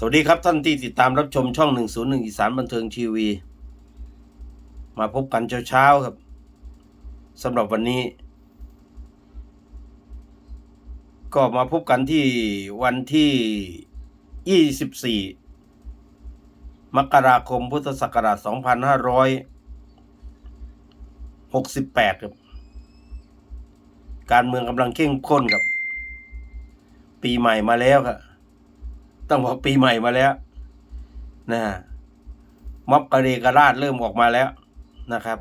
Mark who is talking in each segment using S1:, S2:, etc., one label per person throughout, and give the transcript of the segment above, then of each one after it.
S1: สวัสดีครับท่านที่ติดตามรับชมช่อง 101 อีสานบันเทิงทีวี มาพบกันเช้าๆครับสำหรับวันนี้ ก็มาพบกันที่วันที่ 24 มกราคมพุทธศักราช 2568 ครับ การเมืองกำลังเข้มข้นครับ ปีใหม่มาแล้วครับ ต้องบอกปีใหม่มาแล้วนะม็อบกระเรกระราดเริ่มออกมาแล้วนะครับ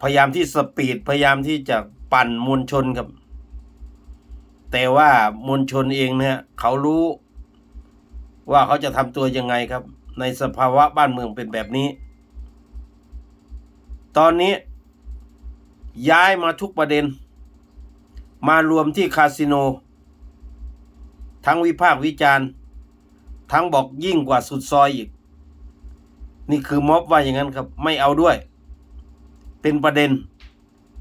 S1: พยายามที่สปีดพยายามที่จะปั่นมวลชนครับ แต่ว่ามวลชนเองเนี่ยเขารู้ว่าเขาจะทำตัวยังไงครับ ในสภาวะบ้านเมืองเป็นแบบนี้ ตอนนี้ย้ายมาทุกประเด็น มารวมที่คาสิโน ทั้งวิพากษ์วิจารณ์ ทั้งบอกยิ่งกว่าสุดซอยอีก นี่คือม็อบว่าอย่างนั้นครับ ไม่เอาด้วย เป็นประเด็น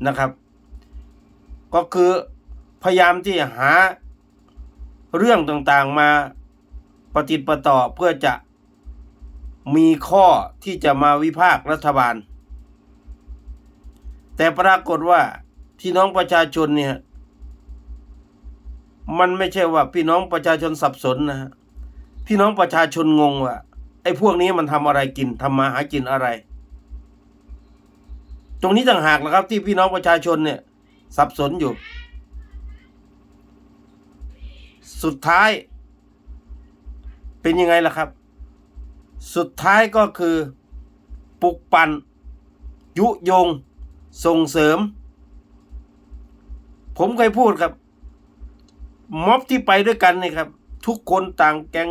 S1: นะครับ ก็คือพยายามที่หาเรื่องต่างๆมาปฏิดประต่อเพื่อจะมีข้อที่จะมาวิพากษ์รัฐบาล แต่ปรากฏว่าที่น้องประชาชนเนี่ย มันไม่ใช่ว่าพี่น้องประชาชนสับสนนะฮะพี่น้องประชาชนงงว่าไอ้พวกนี้มันทำอะไรกินทำมาหากินอะไร ตรงนี้ต่างหากนะครับ ที่พี่น้องประชาชนเนี่ย สับสนอยู่ สุดท้าย เป็นยังไงล่ะครับ สุดท้ายก็คือปลุกปั่นยุยง ส่งเสริม ผมเคยพูดครับ ม็อบที่ไปด้วยกันนี่ครับ ทุกคนต่างแกง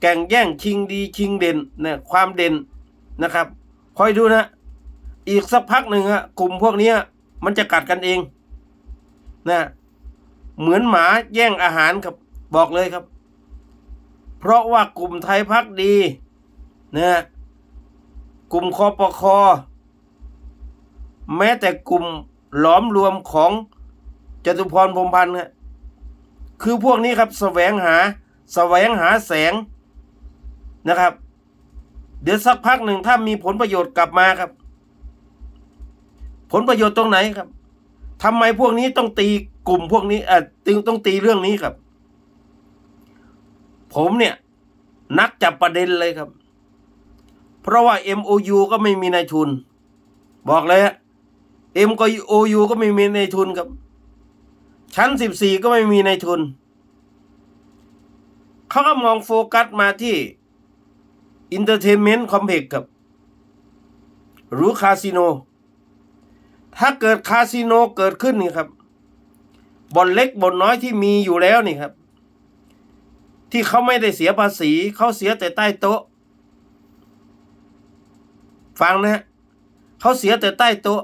S1: แก่งแย่งชิงดีชิงเด่นนี่ยความเด่นนะครับคอยดูนะ อีกสักพักหนึ่งฮะกลุ่มพวกนี้มันจะกัดกันเองนะเหมือนหมาแย่งอาหารครับบอกเลยครับ เพราะว่ากลุ่มไทยพักดีนะกลุ่มคอปคอแม้แต่กลุ่มหลอมรวมของ จตุพรพรมพันธ์ฮะคือพวกนี้ครับแสวงหาแสวงหาแสงนะครับ เดี๋ยวสักพักหนึ่งถ้ามีผลประโยชน์กลับมาครับ ผลประโยชน์ตรงไหนครับทำไมพวกนี้ต้องตีกลุ่มพวกนี้เอ่อตึงต้องตีเรื่องนี้ครับ ผมเนี่ย นักจับประเด็นเลยครับ เพราะว่า MOU ก็ไม่มีนายทุน บอกเลยฮะ M ก็ OU ก็ไม่มีในทุนครับ ชั้นสิบสี่ก็ไม่มีในทุน เขาก็มองโฟกัสมาที่ Entertainment Complex ครับหรือคาสิโน ถ้าเกิดคาสิโนเกิดขึ้นนี่ครับบ่อนเล็กบ่อนน้อยที่มีอยู่แล้วนี่ครับ ที่เขาไม่ได้เสียภาษีเขาเสียแต่ใต้โต๊ะ ฟังนะฮะเขาเสียแต่ใต้โต๊ะ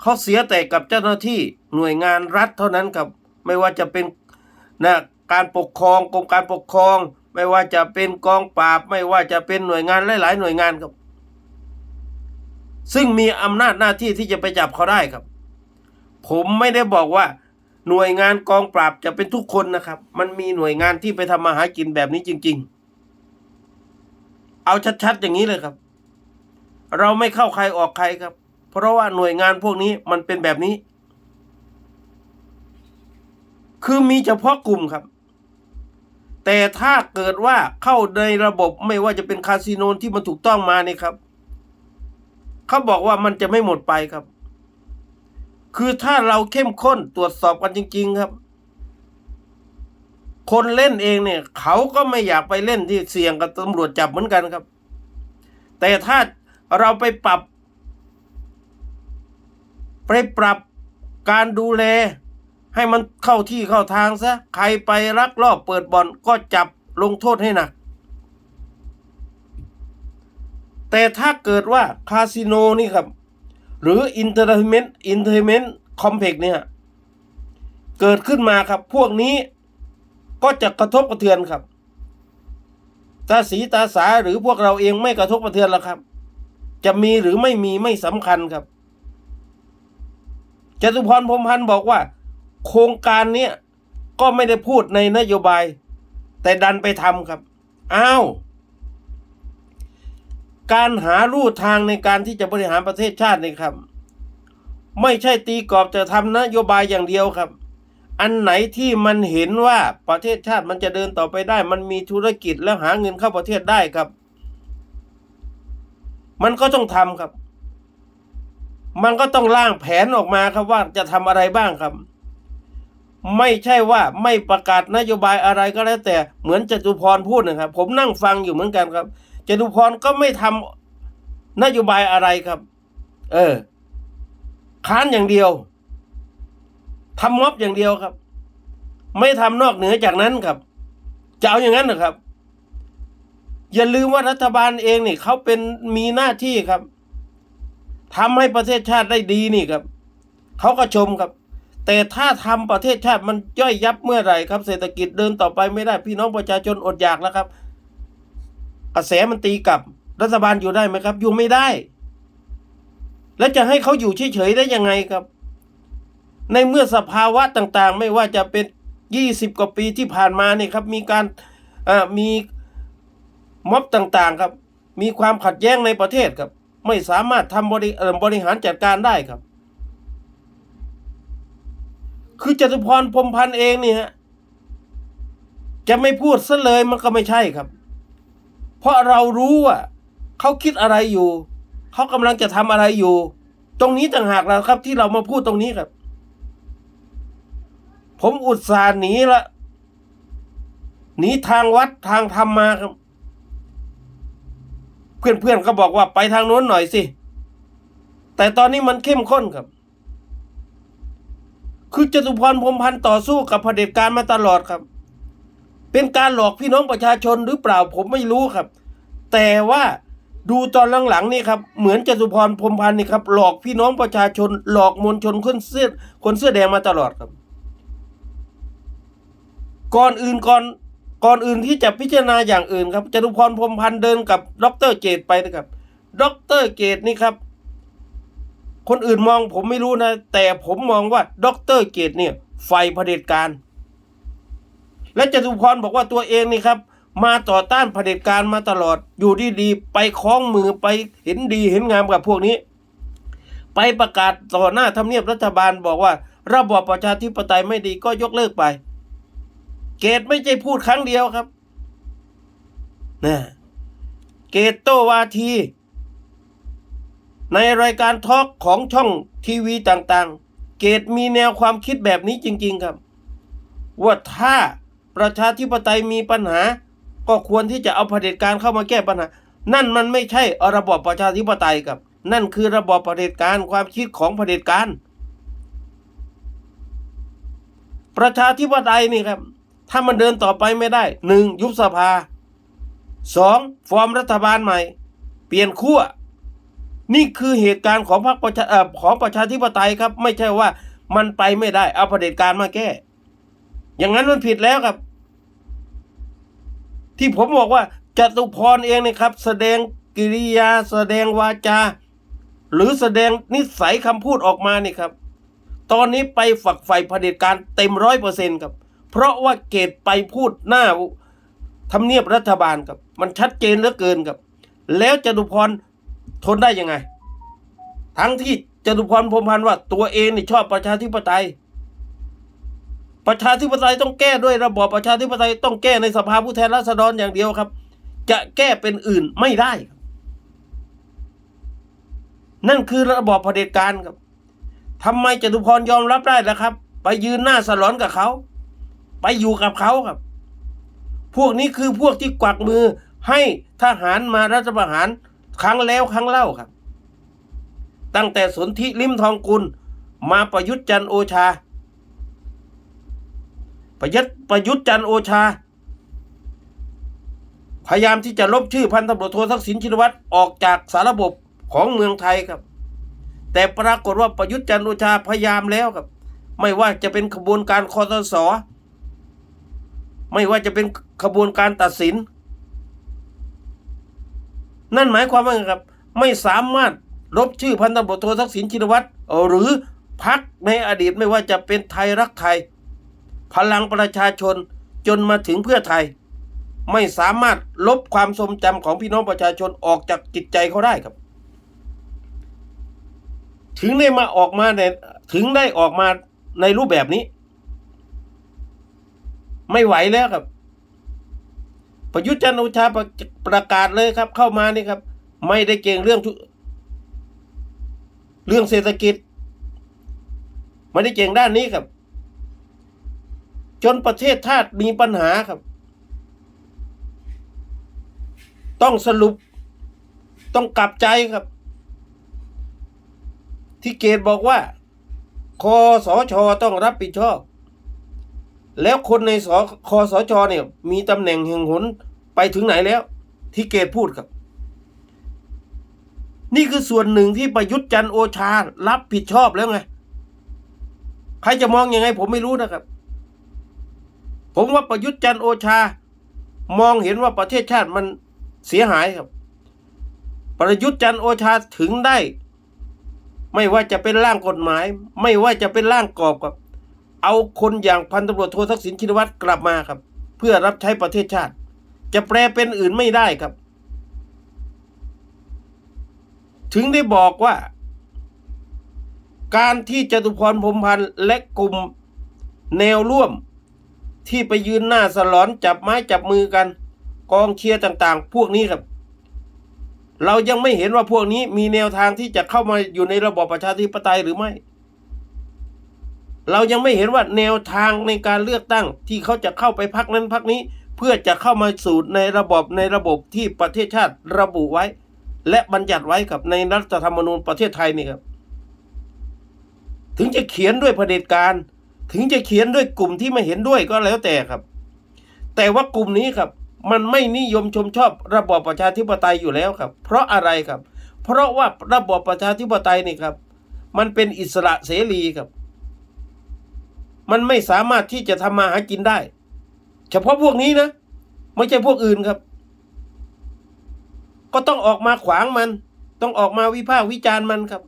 S1: เขาเสียแต่กับเจ้าหน้าที่หน่วยงานรัฐเท่านั้นครับ ไม่ว่าจะเป็นนะการปกครองกรมการปกครอง ไม่ว่าจะเป็นกองปราบ ไม่ว่าจะเป็นหน่วยงานหลาย ๆ หน่วยงานครับ ซึ่งมีอำนาจหน้าที่ที่จะไปจับเขาได้ครับ ผมไม่ได้บอกว่าหน่วยงานกองปราบจะเป็นทุกคนนะครับ มันมีหน่วยงานที่ไปทำมาหากินแบบนี้จริง ๆ เอาชัด ๆ อย่างนี้เลยครับ เราไม่เข้าใครออกใครครับ เพราะว่าหน่วยงานพวกนี้มันเป็นแบบนี้ คือมีเฉพาะกลุ่มครับ แต่ถ้าเกิดว่าเข้าในระบบไม่ว่าจะเป็นคาสิโนที่มันถูกต้องมานี่ครับ เขาบอกว่ามันจะไม่หมดไปครับ คือถ้าเราเข้มข้นตรวจสอบกันจริง ๆ ครับ คนเล่นเองเนี่ย เขาก็ไม่อยากไปเล่นที่เสี่ยงกับตำรวจจับเหมือนกันครับ แต่ถ้าเราไปปรับ ไปปรับการดูแล ให้มันเข้าที่เข้าทางซะ ใครไปรักรอบเปิดบ่อนก็จับลงโทษให้หนัก แต่ถ้าเกิดว่าคาสิโนนี่ครับ หรืออินเตอร์เทนเมนต์อินเตอร์เทนเมนต์คอมเพล็กเนี่ย เกิดขึ้นมาครับ พวกนี้ก็จะกระทบกระเทือนครับ ตาสีตาสาหรือพวกเราเองไม่กระทบกระเทือนหรอกครับ จะมีหรือไม่มีไม่สำคัญครับ จตุพรพรมพันธ์บอกว่า โครงการเนี้ยก็ไม่ได้พูดในนโยบาย แต่ดันไปทำครับอ้าวการหาลู่ทางในการที่จะบริหารประเทศชาตินี่ครับ ไม่ใช่ตีกรอบจะทำนโยบายอย่างเดียวครับ อันไหนที่มันเห็นว่าประเทศชาติมันจะเดินต่อไปได้ มันมีธุรกิจแล้วหาเงินเข้าประเทศได้ครับ มันก็ต้องทำครับ มันก็ต้องร่างแผนออกมาครับว่าจะทำอะไรบ้างครับ ไม่ใช่ว่าไม่ประกาศนโยบายอะไรก็แล้วแต่เหมือนจตุพรพูดนะครับ ผมนั่งฟังอยู่เหมือนกันครับจตุพรก็ไม่ทำนโยบายอะไรครับ เออ ค้านอย่างเดียวทำม็อบอย่างเดียวครับ ไม่ทำนอกเหนือจากนั้นครับจะเอาอย่างนั้นเหรอครับ อย่าลืมว่ารัฐบาลเองนี่เขาเป็นมีหน้าที่ครับ ทำให้ประเทศชาติได้ดีนี่ครับเขาก็ชมครับ แต่ถ้าทำประเทศชาติมันย่อยยับเมื่อไหร่ครับ เศรษฐกิจเดินต่อไปไม่ได้พี่น้องประชาชนอดอยากแล้วครับ กระแสมันตีกลับรัฐบาลอยู่ได้ไหมครับ อยู่ไม่ได้ แล้วจะให้เขาอยู่เฉยๆได้ยังไงครับ ในเมื่อสภาวะต่างๆ ไม่ว่าจะเป็นยี่สิบกว่าปีที่ผ่านมาเนี่ยครับ มีการมีม็อบต่างๆครับ มีความขัดแย้งในประเทศครับ ไม่สามารถทำบริบริหารจัดการได้ครับ คือจตุพรพรมพันธ์เองเนี่ยจะไม่พูดซะเลยมันก็ไม่ใช่ครับ เพราะเรารู้ว่าเขาคิดอะไรอยู่ เขากำลังจะทำอะไรอยู่ ตรงนี้ต่างหากแล้วครับ ที่เรามาพูดตรงนี้ครับ ผมอุตส่าห์หนีละหนีทางวัดทางธรรมมาครับ เพื่อนๆก็บอกว่าไปทางโน้นหน่อยสิ แต่ตอนนี้มันเข้มข้นครับ คือจตุพรพรมพันธ์ต่อสู้กับเผด็จการมาตลอดครับ เป็นการหลอกพี่น้องประชาชนหรือเปล่าผมไม่รู้ครับ แต่ว่าดูตอนหลังๆนี่ครับเหมือนจตุพรพรมพันธ์นี่ครับ หลอกพี่น้องประชาชน หลอกมวลชนคนเสื้อคนเสื้อแดงมาตลอดครับ ก่อนอื่นก่อน ก่อนอื่นที่จะพิจารณาอย่างอื่นครับจตุพรพรมพันธ์เดินกับดรเจตไปนะครับดรเจตนี่ครับ คนอื่นมองผมไม่รู้นะ แต่ผมมองว่าดรเกตเนี่ยไฟเผด็จการ และจตุพรบอกว่าตัวเองนี่ครับ มาต่อต้านเผด็จการมาตลอดอยู่ดีๆไปคล้องมือไปเห็นดีเห็นงามกับพวกนี้ ไปประกาศต่อหน้าทำเนียบรัฐบาลบอกว่า ระบอบประชาธิปไตยไม่ดีก็ยกเลิกไป เกตไม่ใช่พูดครั้งเดียวครับนะเกตโตวาที ในรายการทอล์กของช่องทีวีต่างๆ เกตมีแนวความคิดแบบนี้จริง ๆครับ ว่าถ้าประชาธิปไตยมีปัญหา ก็ควรที่จะเอาเผด็จการเข้ามาแก้ปัญหา นั่นมันไม่ใช่ระบอบประชาธิปไตยครับ นั่นคือระบอบเผด็จการความคิดของเผด็จการประชาธิปไตยนี่ครับ ถ้ามันเดินต่อไปไม่ได้หนึ่งยุบสภาสองฟอร์มรัฐบาลใหม่ เปลี่ยนขั้วนี่คือเหตุการณ์ของพรรคประชาของประชาธิปไตยครับ ไม่ใช่ว่ามันไปไม่ได้ เอาเผด็จการมาแก้ อย่างนั้นมันผิดแล้วครับ ที่ผมบอกว่าจตุพรเองเนี่ยครับ แสดงกิริยา แสดงวาจา หรือแสดงนิสัยคำพูดออกมานี่ครับ ตอนนี้ไปฝักใฝ่เผด็จการเต็มร้อยเปอร์เซ็นต์ครับ เพราะว่าเกตไปพูดหน้าทำเนียบรัฐบาลครับ มันชัดเจนเหลือเกินครับ แล้วจตุพรทนได้ยังไง ทั้งที่จตุพรพรมพันธ์ว่าตัวเองนี่ชอบประชาธิปไตย ประชาธิปไตยต้องแก้ด้วยระบอบประชาธิปไตยต้องแก้ในสภาผู้แทนราษฎรอย่างเดียวครับ จะแก้เป็นอื่นไม่ได้ นั่นคือระบอบเผด็จการครับทำไมจตุพรยอมรับได้ล่ะครับ ไปยืนหน้าสลอนกับเขา ไปอยู่กับเขาครับ พวกนี้คือพวกที่กวักมือให้ทหารมารัฐประหารครั้งแล้วครั้งเล่าครับ ตั้งแต่สนธิลิมทองกุล มาประยุทธ์จันโอชา ประยุทธ์ประยุทธ์จันโอชา พยายามที่จะลบชื่อพันตำรวจโททักษิณชินวัตรออกจากสารระบบของเมืองไทยครับ แต่ปรากฏว่าประยุทธ์จันโอชาพยายามแล้วครับ ไม่ว่าจะเป็นขบวนการคอตส ไม่ว่าจะเป็นขบวนการตัดสิน นั่นหมายความว่าไงครับ ไม่สามารถลบชื่อพันตำรวจโททักษิณชินวัตรหรือพักในอดีตไม่ว่าจะเป็นไทยรักไทย พลังประชาชนจนมาถึงเพื่อไทย ไม่สามารถลบความทรงจำของพี่น้องประชาชนออกจากจิตใจเขาได้ครับ ถึงได้มาออกมาในถึงได้ออกมาในรูปแบบนี้ ไม่ไหวแล้วครับ ประยุทธ์จันโอชาประประกาศเลยครับ เข้ามานี่ครับ ไม่ได้เก่งเรื่องเรื่องเศรษฐกิจ ไม่ได้เก่งด้านนี้ครับ จนประเทศชาติมีปัญหาครับ ต้องสรุป ต้องกลับใจครับ ที่เกตบอกว่าคอสชต้องรับผิดชอบ แล้วคนในสคอสชเนี่ย มีตำแหน่งแห่งหนไปถึงไหนแล้ว ที่เกตพูดครับ นี่คือส่วนหนึ่งที่ประยุทธ์จันโอชา รับผิดชอบแล้วไง ใครจะมองอยังไง ผมไม่รู้นะครับ ผมว่าประยุทธ์จันโอชา มองเห็นว่าประเทศชาติมันเสียหายครับ ประยุทธ์จันโอชาถึงได้ ไม่ว่าจะเป็นร่างกฎหมาย ไม่ว่าจะเป็นร่างกรอบครับ เอาคนอย่างพันตำรวจโททักษิณชินวัตรกลับมาครับ เพื่อรับใช้ประเทศชาติ จะแปลเป็นอื่นไม่ได้ครับ ถึงได้บอกว่า การที่จตุพรพรมพันธ์และกลุ่มแนวร่วม ที่ไปยืนหน้าสลอนจับไม้จับมือกัน กองเชียร์ต่างๆ พวกนี้ครับ เรายังไม่เห็นว่าพวกนี้มีแนวทางที่จะเข้ามาอยู่ในระบอบประชาธิปไตยหรือไม่ เรายังไม่เห็นว่าแนวทางในการเลือกตั้งที่เขาจะเข้าไปพักนั้นพักนี้ เพื่อจะเข้ามาสู่ในระบบในระบบที่ประเทศชาติระบุไว้ และบัญญัติไว้กับในรัฐธรรมนูญประเทศไทยนี่ครับ ถึงจะเขียนด้วยเผด็จการถึงจะเขียนด้วยกลุ่มที่ไม่เห็นด้วยก็แล้วแต่ครับ แต่ว่ากลุ่มนี้ครับ มันไม่นิยมชมชอบระบอบประชาธิปไตยอยู่แล้วครับ เพราะอะไรครับ เพราะว่าระบอบประชาธิปไตยนี่ครับ มันเป็นอิสระเสรีครับ มันไม่สามารถที่จะทำมาหากินได้ เฉพาะพวกนี้นะ ไม่ใช่พวกอื่นครับ ก็ต้องออกมาขวางมัน ต้องออกมาวิพากษ์วิจารณ์มันครับ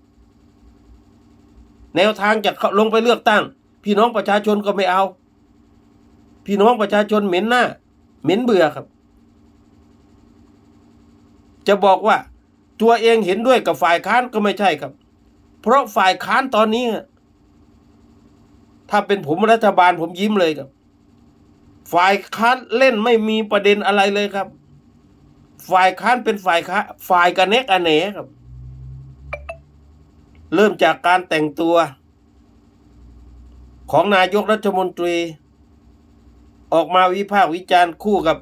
S1: แนวทางจะเข้าลงไปเลือกตั้ง พี่น้องประชาชนก็ไม่เอา พี่น้องประชาชนเหม็นหน้า เหม็นเบื่อครับ จะบอกว่าตัวเองเห็นด้วยกับฝ่ายค้านก็ไม่ใช่ครับ เพราะฝ่ายค้านตอนนี้ ถ้าเป็นผมรัฐบาลผมยิ้มเลยครับ ฝ่ายค้านเล่นไม่มีประเด็นอะไรเลยครับ ฝ่ายค้านเป็นฝ่ายค้าฝ่ายกระเนกกระเหนครับ เริ่มจากการแต่งตัว ของนายกรัฐมนตรี ออกมาวิพากษ์วิจารณ์คู่กับ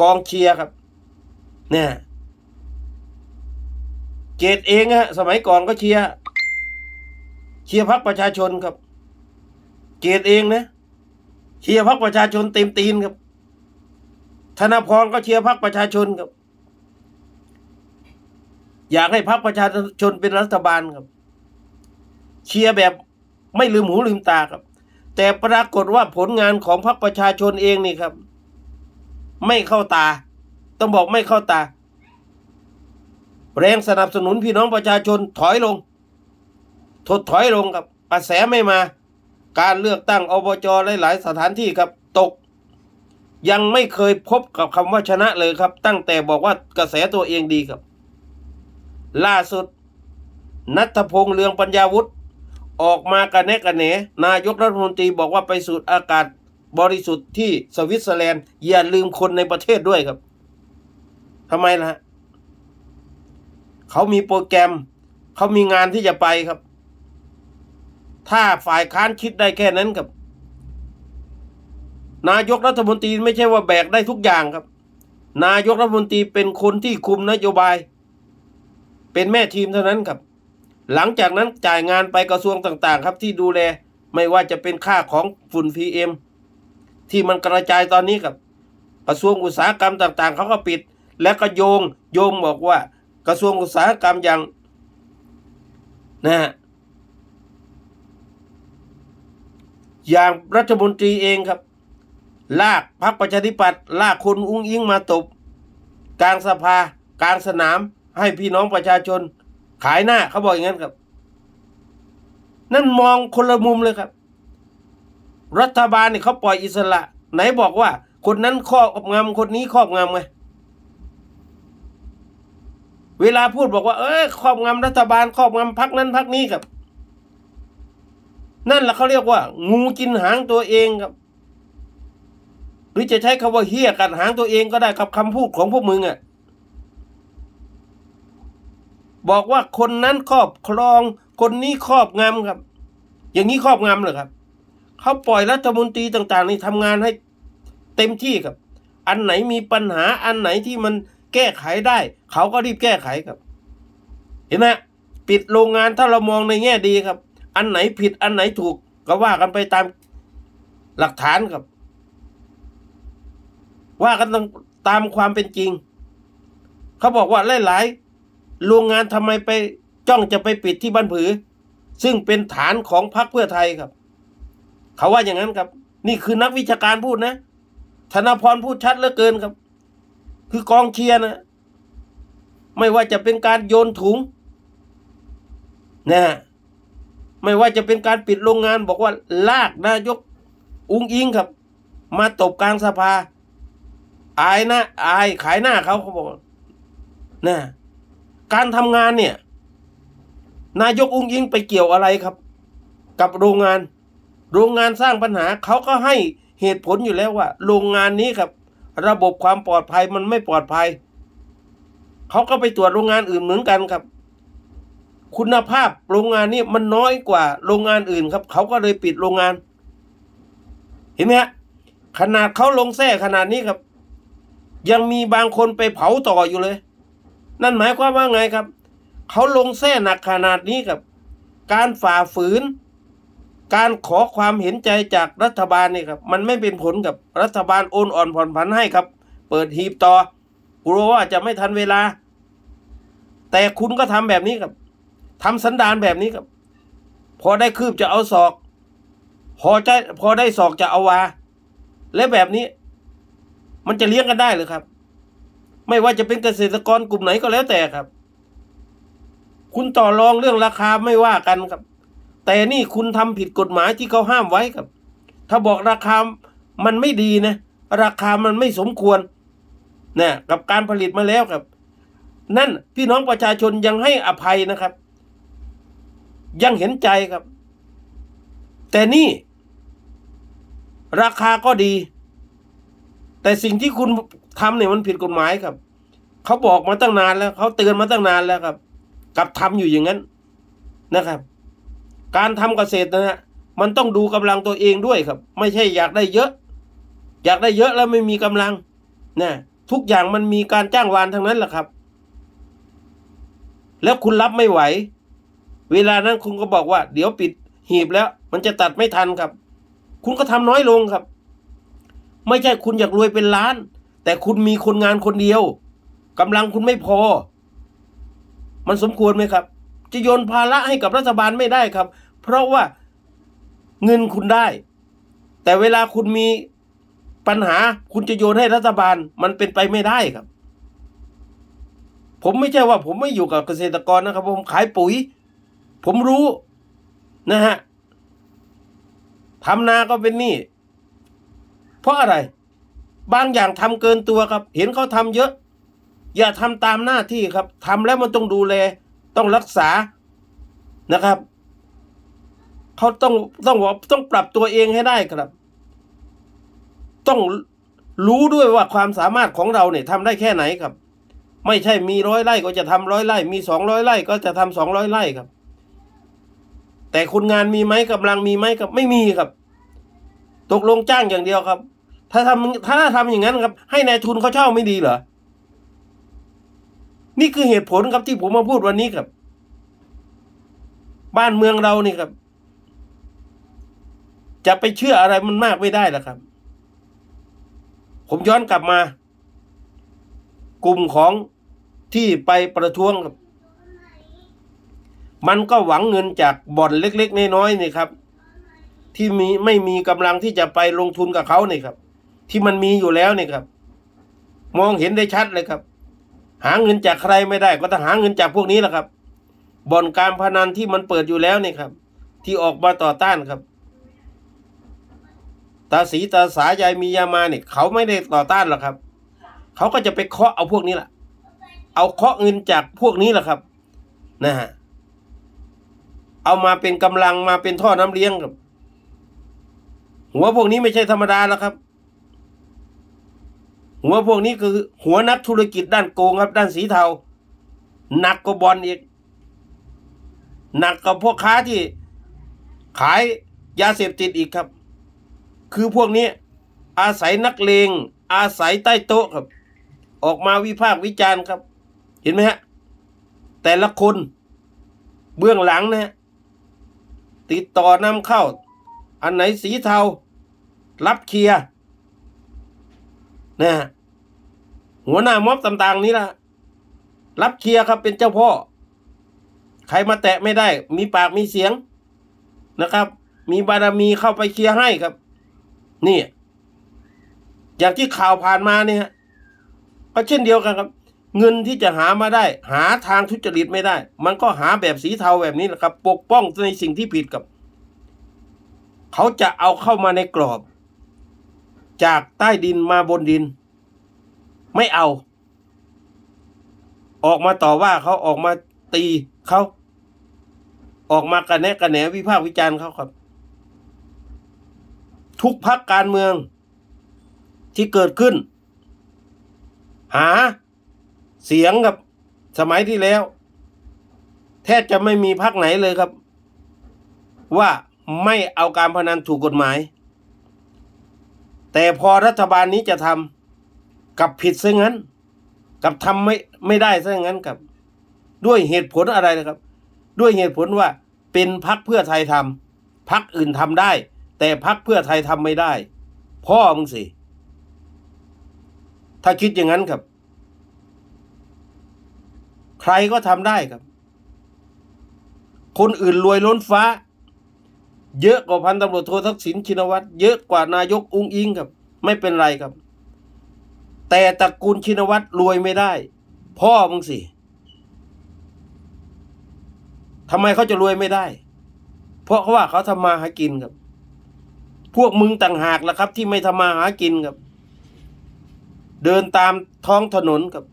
S1: กองเชียร์ครับ เนี่ยเกตเองฮะสมัยก่อนก็เชียร์เชียร์พักประชาชนครับ เกตเองนะเชียร์พักประชาชนเต็มตีนครับ ธนาพรก็เชียร์พักประชาชนครับ อยากให้พักประชาชนเป็นรัฐบาลครับ เชียร์แบบไม่ลืมหูลืมตาครับ แต่ปรากฏว่าผลงานของพรรคประชาชนเองนี่ครับ ไม่เข้าตา ต้องบอกไม่เข้าตา แรงสนับสนุนพี่น้องประชาชนถอยลง ถดถอยลงครับกระแสไม่มา การเลือกตั้งอบจหลาย ๆ สถานที่ครับตก ยังไม่เคยพบกับคำว่าชนะเลยครับ ตั้งแต่บอกว่ากระแสตัวเองดีครับ ล่าสุด นัทพงษ์เลืองปัญญาวุฒิออกมากระแนะกระแหนนายกรัฐมนตรีบอกว่าไปสูดอากาศบริสุทธิ์ที่สวิตเซอร์แลนด์อย่าลืมคนในประเทศด้วยครับทำไมล่ะฮะเขามีโปรแกรม เขามีงานที่จะไปครับ ถ้าฝ่ายค้านคิดได้แค่นั้นครับ นายกรัฐมนตรีไม่ใช่ว่าแบกได้ทุกอย่างครับ นายกรัฐมนตรีเป็นคนที่คุมนโยบาย เป็นแม่ทีมเท่านั้นครับ หลังจากนั้นจ่ายงานไปกระทรวงต่างๆ ครับที่ดูแลไม่ว่าจะเป็นค่าของฝุ่น PM ที่มันกระจายตอนนี้ครับ กระทรวงอุตสาหกรรมต่างๆเขาก็ปิด และก็โยงโยงบอกว่า กระทรวงอุตสาหกรรมอย่างนะฮะ อย่างรัฐมนตรีเองครับ ลากพรรคประชาธิปัตย์ลากคนอุ้งอิงมาตบ กลางสภากลางสนามให้พี่น้องประชาชน ขายหน้าเขาบอกอย่างนั้นครับ นั่นมองคนละมุมเลยครับ รัฐบาลเนี่ยเขาปล่อยอิสระ ไหนบอกว่า คนนั้นครอบงำคนนี้ครอบงำไงเวลาพูดบอกว่า เออครอบงำรัฐบาลครอบงำพักนั้นพักนี้ครับ นั่นแหละเขาเรียกว่า งูกินหางตัวเองครับ หรือจะใช้คำว่าเฮี้ยกัดหางตัวเองก็ได้กับคำพูดของพวกมึงอะ่ะบอกว่าคนนั้นครอบครอง คนนี้ครอบงำครับ อย่างนี้ครอบงำเหรอครับเขาปล่อยรัฐมนตรีต่างๆนี่ทำงานให้เต็มที่ครับ อันไหนมีปัญหาอันไหนที่มันแก้ไขได้ เขาก็รีบแก้ไขครับ เห็นไหมปิดโรงงานถ้าเรามองในแง่ดีครับ อันไหนผิดอันไหนถูกก็ว่ากันไปตามหลักฐานครับ ว่ากันตามความเป็นจริง เขาบอกว่าหลายๆโรงงานทำไมไปจ้องจะไปปิดที่บ้านผือ ซึ่งเป็นฐานของพรรคเพื่อไทยครับ เขาว่าอย่างนั้นครับ นี่คือนักวิชาการพูดนะธนพรพูดชัดเหลือเกินครับ คือกองเชียร์นะ ไม่ว่าจะเป็นการโยนถุงนะ ไม่ว่าจะเป็นการปิดโรงงานบอกว่าลากนายกอุ้งอิงครับ มาตบกลางสภา อายนะอายขายหน้าเขาเขาบอกนะการทำงานเนี่ย นายกอุ้งอิงไปเกี่ยวอะไรครับ กับโรงงาน โรงงานสร้างปัญหาเขาก็ให้เหตุผลอยู่แล้วว่า โรงงานนี้ครับ ระบบความปลอดภัยมันไม่ปลอดภัยเขาก็ไปตรวจโรงงานอื่นเหมือนกันครับ คุณภาพโรงงานนี้มันน้อยกว่าโรงงานอื่นครับ เขาก็เลยปิดโรงงาน เห็นไหมฮะขนาดเขาลงแท้ขนาดนี้ครับ ยังมีบางคนไปเผาต่ออยู่เลย นั่นหมายความว่าไงครับ เขาลงแท้หนักขนาดนี้ครับ การฝ่าฝืน การขอความเห็นใจจากรัฐบาลนี่ครับ มันไม่เป็นผลกับรัฐบาลโอนอ่อนผ่อนผันให้ครับ เปิดหีบต่อกลัวว่าจะไม่ทันเวลา แต่คุณก็ทำแบบนี้ครับ ทำสันดานแบบนี้ครับ พอได้คืบจะเอาศอก พอจะพอได้ศอกจะเอาวา และแบบนี้ มันจะเลี้ยงกันได้หรือครับ ไม่ว่าจะเป็นเกษตรกรกลุ่มไหนก็แล้วแต่ครับ คุณต่อรองเรื่องราคาไม่ว่ากันครับ แต่นี่คุณทำผิดกฎหมายที่เขาห้ามไว้ครับ ถ้าบอกราคามันไม่ดีนะ ราคามันไม่สมควรนะกับการผลิตมาแล้วครับ นั่นพี่น้องประชาชนยังให้อภัยนะครับ ยังเห็นใจครับ แต่นี่ ราคาก็ดี แต่สิ่งที่คุณทำเนี่ยมันผิดกฎหมายครับ เขาบอกมาตั้งนานแล้ว เขาเตือนมาตั้งนานแล้วครับ กับทำอยู่อย่างนั้นนะครับ การทำเกษตรนะฮะมันต้องดูกำลังตัวเองด้วยครับ ไม่ใช่อยากได้เยอะ อยากได้เยอะแล้วไม่มีกำลังนะทุกอย่างมันมีการจ้างวานทั้งนั้นแหละครับ แล้วคุณรับไม่ไหว เวลานั้นคุณก็บอกว่า เดี๋ยวปิดหีบแล้ว มันจะตัดไม่ทันครับ คุณก็ทำน้อยลงครับ ไม่ใช่คุณอยากรวยเป็นล้าน แต่คุณมีคนงานคนเดียวกำลังคุณไม่พอ มันสมควรไหมครับ จะโยนภาระให้กับรัฐบาลไม่ได้ครับ เพราะว่าเงินคุณได้ แต่เวลาคุณมีปัญหาคุณจะโยนให้รัฐบาลมันเป็นไปไม่ได้ครับ ผมไม่ใช่ว่าผมไม่อยู่กับเกษตรกรนะครับ ผมขายปุ๋ย ผมรู้นะฮะทำนาก็เป็นหนี้เพราะอะไร บางอย่างทำเกินตัวครับ เห็นเขาทำเยอะ อย่าทำตามหน้าที่ครับทำแล้วมันต้องดูแล ต้องรักษานะครับเขาต้องต้องต้องปรับตัวเองให้ได้ครับ ต้องรู้ด้วยว่าความสามารถของเราเนี่ยทำได้แค่ไหนครับ ไม่ใช่มีร้อยไร่ก็จะทำร้อยไร่ มีสองร้อยไร่ก็จะทำสองร้อยไร่ครับ แต่คนงานมีไหมกำลังมีไหมครับไม่มีครับ ตกลงจ้างอย่างเดียวครับ ถ้าทำถ้าทำอย่างนั้นครับ ให้ในายทุนเขาเช่าไม่ดีเหรอนี่คือเหตุผลครับที่ผมมาพูดวันนี้ครับ บ้านเมืองเรานี่ครับ จะไปเชื่ออะไรมันมากไม่ได้แล้วครับ ผมย้อนกลับมา กลุ่มของที่ไปประท้วงครับ มันก็หวังเงินจากบ่อนเล็กๆน้อยๆนี่ครับ ที่มีไม่มีกำลังที่จะไปลงทุนกับเขานี่ครับ ที่มันมีอยู่แล้วนี่ครับ มองเห็นได้ชัดเลยครับ หาเงินจากใครไม่ได้ ก็ต้องหาเงินจากพวกนี้แหละครับบ่อนการพนันที่มันเปิดอยู่แล้วนี่ครับ ที่ออกมาต่อต้านครับตาสีตาสายายมียามาเนี่ยเขาไม่ได้ต่อต้านหรอกครับ เขาก็จะไปเคาะเอาพวกนี้แหละเอาเคาะเงินจากพวกนี้แหละครับ นะฮะ เอามาเป็นกำลังมาเป็นท่อน้ำเลี้ยงครับ หัวพวกนี้ไม่ใช่ธรรมดาแล้วครับ หัวพวกนี้คือ หัวนักธุรกิจด้านโกงครับ ด้านสีเทาหนักกว่าบอลอีกหนักกว่าพวกค้าที่ขายยาเสพติดอีกครับ คือพวกนี้อาศัยนักเลงอาศัยใต้โต๊ะครับ ออกมาวิพากษ์วิจารณ์ครับ เห็นไหมฮะ แต่ละคนเบื้องหลังนะฮะ ติดต่อนำเข้า อันไหนสีเทา รับเคลียร์นะหัวหน้าม็อบต่าง ๆ นี้ละรับเคลียร์ครับเป็นเจ้าพ่อ ใครมาแตะไม่ได้ มีปากมีเสียงนะครับ มีบารมีเข้าไปเคลียร์ให้ครับ นี่ อย่างที่ข่าวผ่านมาเนี่ยก็เช่นเดียวกันครับ เงินที่จะหามาได้ หาทางทุจริตไม่ได้ มันก็หาแบบสีเทาแบบนี้แหละครับ ปกป้องในสิ่งที่ผิดกับ เขาจะเอาเข้ามาในกรอบ จากใต้ดินมาบนดิน ไม่เอา ออกมาต่อว่าเขาออกมาตีเขาออกมากระแนะกระแหนวิพากษ์วิจารณ์เขาครับ ทุกพักการเมืองที่เกิดขึ้น หา เสียงกับสมัยที่แล้ว แทบจะไม่มีพักไหนเลยครับ ว่าไม่เอาการพนันถูกกฎหมาย แต่พอรัฐบาลนี้จะทำกับผิดซะงั้น กับทำไม่ไม่ได้ซะงั้นกับ ด้วยเหตุผลอะไรนะครับ ด้วยเหตุผลว่าเป็นพักเพื่อไทยทำพักอื่นทำได้ แต่พักเพื่อไทยทำไม่ได้ พ่อมึงสิ ถ้าคิดอย่างนั้นครับ ใครก็ทำได้ครับ คนอื่นรวยล้นฟ้า เยอะกว่าพันตำรวจโททักษิณชินวัตรเยอะกว่านายกอุ้งอิงครับ ไม่เป็นไรครับ แต่ตระกูลชินวัตรรวยไม่ได้ พ่อมึงสิทำไมเขาจะรวยไม่ได้ เพราะเขาว่าเขาทำมาหากินครับ พวกมึงต่างหากล่ะครับ ที่ไม่ทำมาหากินครับ เดินตามท้องถนนครับ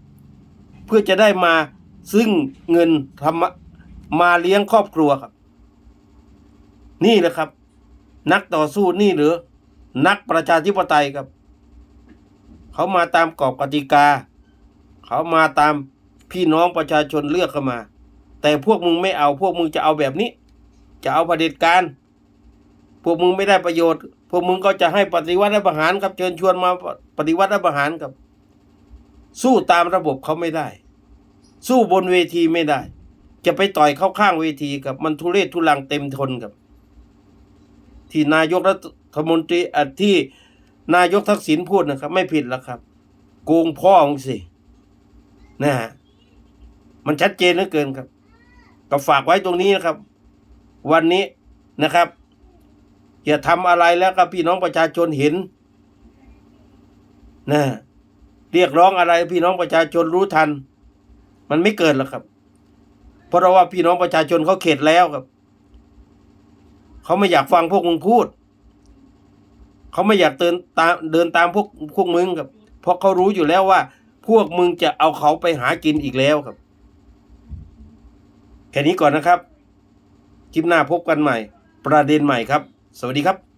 S1: เพื่อจะได้มา ซึ่งเงินทำมาเลี้ยงครอบครัวครับ นี่แหละครับ นักต่อสู้นี่หรือ นักประชาธิปไตยครับ เขามาตามกรอบกติกา เขามาตามพี่น้องประชาชนเลือกเข้ามา แต่พวกมึงไม่เอาพวกมึงจะเอาแบบนี้ จะเอาประเด็จการ พวกมึงไม่ได้ประโยชน์ พวกมึงก็จะให้ปฏิวัติรัฐประหารครับเชิญชวนมาปฏิวัติรัฐประหารครับ สู้ตามระบบเขาไม่ได้ สู้บนเวทีไม่ได้ จะไปต่อยเข้าข้างเวทีกับมันทุเรศทุลังเต็มทนกับ ที่นายกรัฐมนตรีอที่นายกทักษิณพูดนะครับ ไม่ผิดแล้วครับโกงพ่อมึงสินะฮะมันชัดเจนเหลือเกินครับ ก็ฝากไว้ตรงนี้นะครับ วันนี้นะครับอย่าทำอะไรแล้วก็พี่น้องประชาชนเห็นนะเรียกร้องอะไรพี่น้องประชาชนรู้ทัน มันไม่เกิดหรอกครับ เพราะว่าพี่น้องประชาชนเขาเข็ดแล้วครับ เขาไม่อยากฟังพวกมึงพูด เขาไม่อยากเดินตามเดินตามพวกพวกมึงครับ เพราะเขารู้อยู่แล้วว่า พวกมึงจะเอาเขาไปหากินอีกแล้วครับ แค่นี้ก่อนนะครับ คลิปหน้าพบกันใหม่ ประเด็นใหม่ครับ สวัสดีครับ